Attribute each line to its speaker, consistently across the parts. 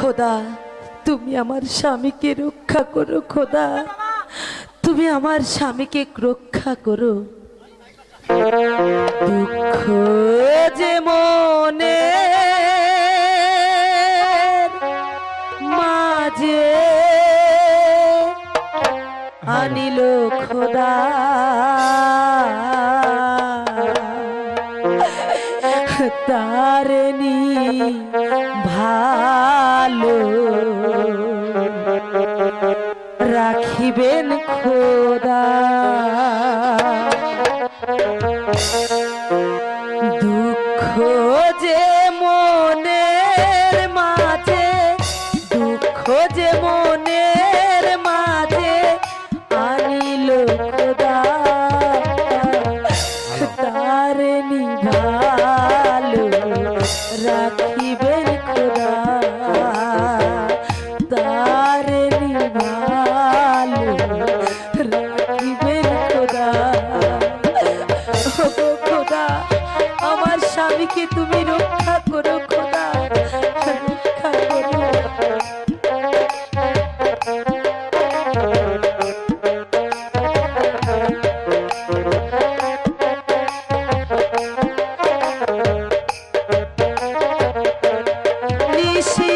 Speaker 1: খোদা, তুমি আমার স্বামীকে রক্ষা করো, খোদা। তুমি আমার স্বামীকে রক্ষা করো। দুঃখ যে মনে মাঝে আনিল খোদা। ভালো রাখিবেন খোদা। দুঃখ যে মনের মাঝে, দুঃখ যে মনের মাঝে আনিল খোদা। তার নিভালো স্বামীকে তুমি রক্ষা করো খোদা। রক্ষা করো নিশি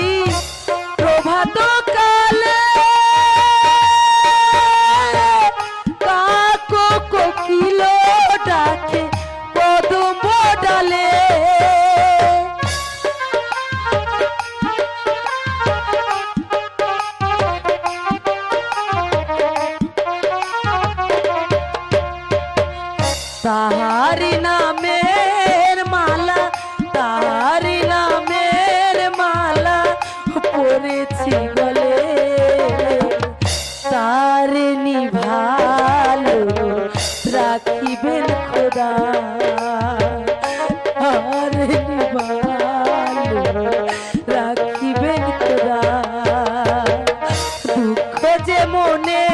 Speaker 1: তাহারি মের মালা তাহারিনা নামের মালা পড়েছি বলে তারিনি ভালো রাখিবেন খোদা তারিনি ভালো রাখিবেন খোদা। দুঃখ যে মনে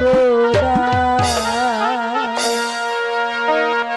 Speaker 1: Oh.